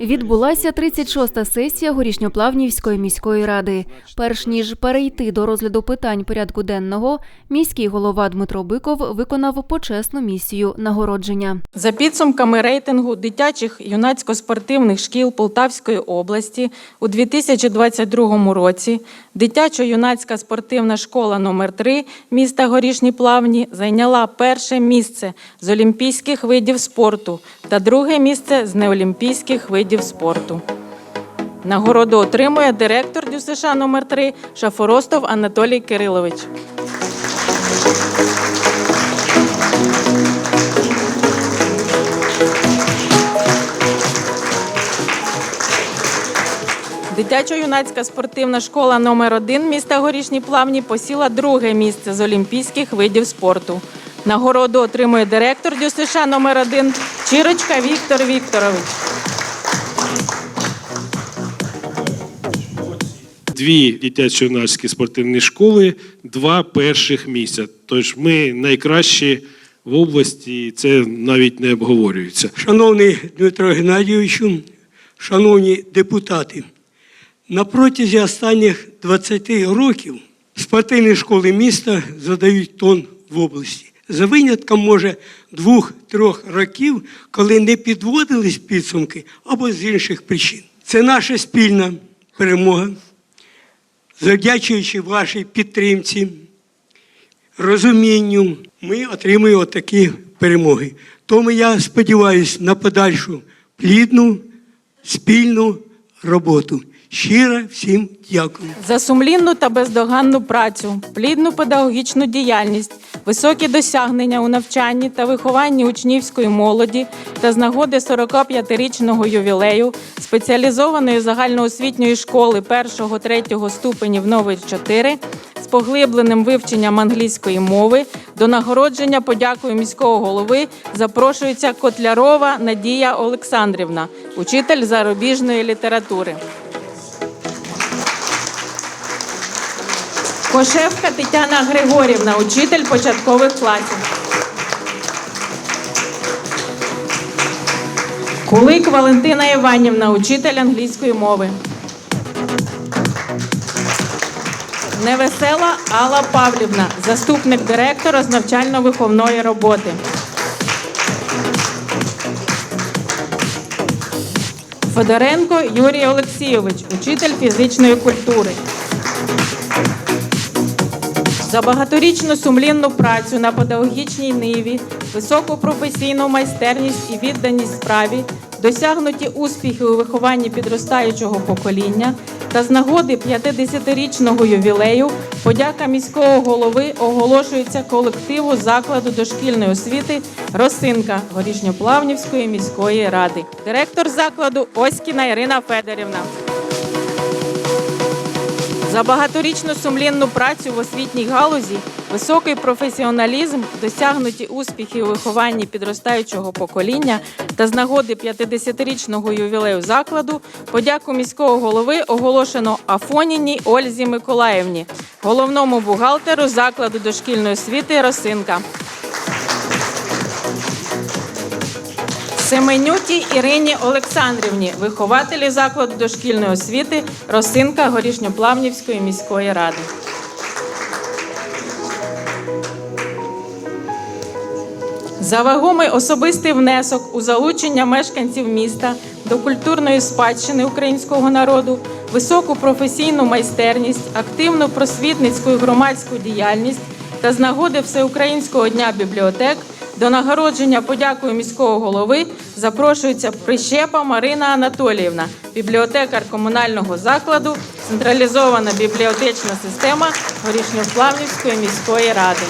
Відбулася 36-та сесія Горішньоплавнівської міської ради. Перш ніж перейти до розгляду питань порядку денного, міський голова Дмитро Биков виконав почесну місію нагородження. За підсумками рейтингу дитячих юнацько-спортивних шкіл Полтавської області у 2022 році дитячо-юнацька спортивна школа номер 3 міста Горішні Плавні зайняла перше місце з олімпійських видів спорту та друге місце з неолімпійських видів спорту. Нагороду отримує директор ДЮСШ номер 3 Шафоростов Анатолій Кирилович. Дитячо-юнацька спортивна школа номер 1 міста Горішні Плавні посіла друге місце з олімпійських видів спорту. Нагороду отримує директор ДЮСШ номер 1 Чирочка Віктор Вікторович. Дві дитячо-юнацькі спортивні школи, два перших місця. Тож ми найкращі в області, і це навіть не обговорюється. Шановний Дмитро Геннадійовичу, шановні депутати, на протязі останніх 20 років спортивні школи міста задають тон в області. За винятком, може, двох-трьох років, коли не підводились підсумки або з інших причин. Це наша спільна перемога, завдячуючи вашій підтримці, розумінню, ми отримуємо такі перемоги. Тому я сподіваюся на подальшу плідну, спільну роботу. Щиро всім дякую. За сумлінну та бездоганну працю, плідну педагогічну діяльність, високі досягнення у навчанні та вихованні учнівської молоді та з нагоди 45-річного ювілею спеціалізованої загальноосвітньої школи 1-3 ступенів номер 4 з поглибленим вивченням англійської мови до нагородження подякою міського голови запрошується Котлярова Надія Олександрівна, учитель зарубіжної літератури. Кошевка Тетяна Григорівна, учитель початкових класів. Кулик Валентина Іванівна, учитель англійської мови. Невесела Алла Павлівна, заступник директора з навчально-виховної роботи. Федоренко Юрій Олексійович, учитель фізичної культури. За багаторічну сумлінну працю на педагогічній ниві, високу професійну майстерність і відданість справі, досягнуті успіхи у вихованні підростаючого покоління та з нагоди 50-річного ювілею подяка міського голови оголошується колективу закладу дошкільної освіти Росинка Горішньоплавнівської міської ради. Директор закладу Оськіна Ірина Федорівна. За багаторічну сумлінну працю в освітній галузі, високий професіоналізм, досягнуті успіхи у вихованні підростаючого покоління та з нагоди 50-річного ювілею закладу, подяку міського голови оголошено Афоніній Ользі Миколаївні, головному бухгалтеру закладу дошкільної освіти Росинка. Семенюті Ірині Олександрівні, вихователі закладу дошкільної освіти Росинка Горішньоплавнівської міської ради. За вагомий особистий внесок у залучення мешканців міста до культурної спадщини українського народу, високу професійну майстерність, активну просвітницьку і громадську діяльність та з нагоди Всеукраїнського дня бібліотек до нагородження подякою міського голови запрошується Прищепа Марина Анатоліївна, бібліотекар комунального закладу, централізована бібліотечна система Горішньоплавнівської міської ради.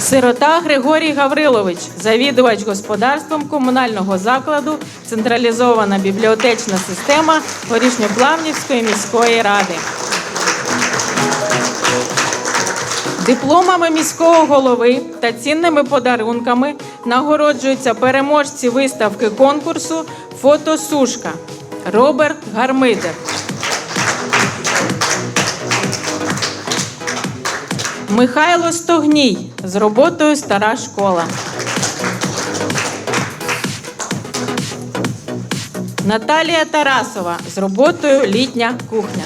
Сирота Григорій Гаврилович, завідувач господарством комунального закладу, централізована бібліотечна система Горішньоплавнівської міської ради. Дипломами міського голови та цінними подарунками нагороджуються переможці виставки конкурсу Фотосушка Роберт Гармидер. Михайло Стогній з роботою Стара школа. Наталія Тарасова з роботою Літня кухня.